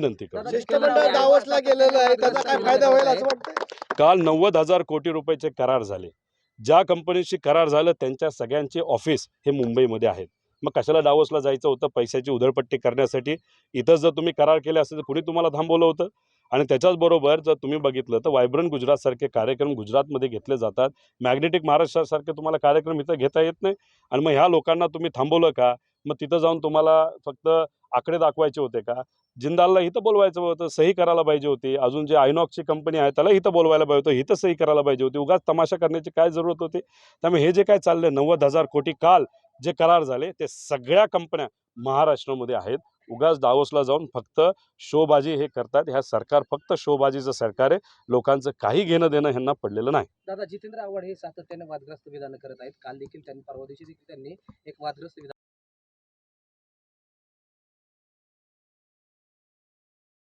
विनंती करतो. शिष्टमंडळ दावसला गेलेलं आहे त्याचा काय फायदा होईल असं वाटतं काल नव्वद हजार कोटी रुपयाचे करार झाले. ज्या कंपनीशी करार झालं त्यांच्या सगळ्यांचे ऑफिस हे मुंबईमध्ये आहेत. मग कशाला डावसला जायचं होतं? पैशाची उधळपट्टी करण्यासाठी? इथं जर तुम्ही करार केले असते तर कुणी तुम्हाला थांबवलं होतं? आणि त्याच्याचबरोबर जर तुम्ही बघितलं तर व्हायब्रंट गुजरातसारखे कार्यक्रम गुजरातमध्ये घेतले जातात. मॅग्नेटिक महाराष्ट्रासारखे तुम्हाला कार्यक्रम इथं घेता येत नाही. आणि मग ह्या लोकांना तुम्ही थांबवलं का? मग तिथं जाऊन तुम्हाला फक्त आकडे दाखवायचे होते का? जिंदालला इथं बोलवायचं होतं सही करायला पाहिजे होती. अजून जे आयनॉक्सची कंपनी आहे त्याला इथं बोलवायला पाहिजे होतं. इथं सही करायला पाहिजे होती. उगाच तमाशा करण्याची काय जरूरत होती? त्यामुळे हे जे काय चाललंय नव्वद हजार कोटी काल जे करार झाले ते सगळ्या कंपन्या महाराष्ट्रामध्ये आहेत. उगाच दावोसला जाऊन फक्त शोबाजी हे करतात. ह्या सरकार फक्त शोबाजीचं सरकार आहे. लोकांचं काही घेणं देणं ह्यांना पडलेलं नाही. दादा जितेंद्र आव्हाड हे सातत्याने वादग्रस्त विधान करत आहेत. काल देखील त्यांनी परवा दिवशी देखील त्यांनी एक वादग्रस्त विधान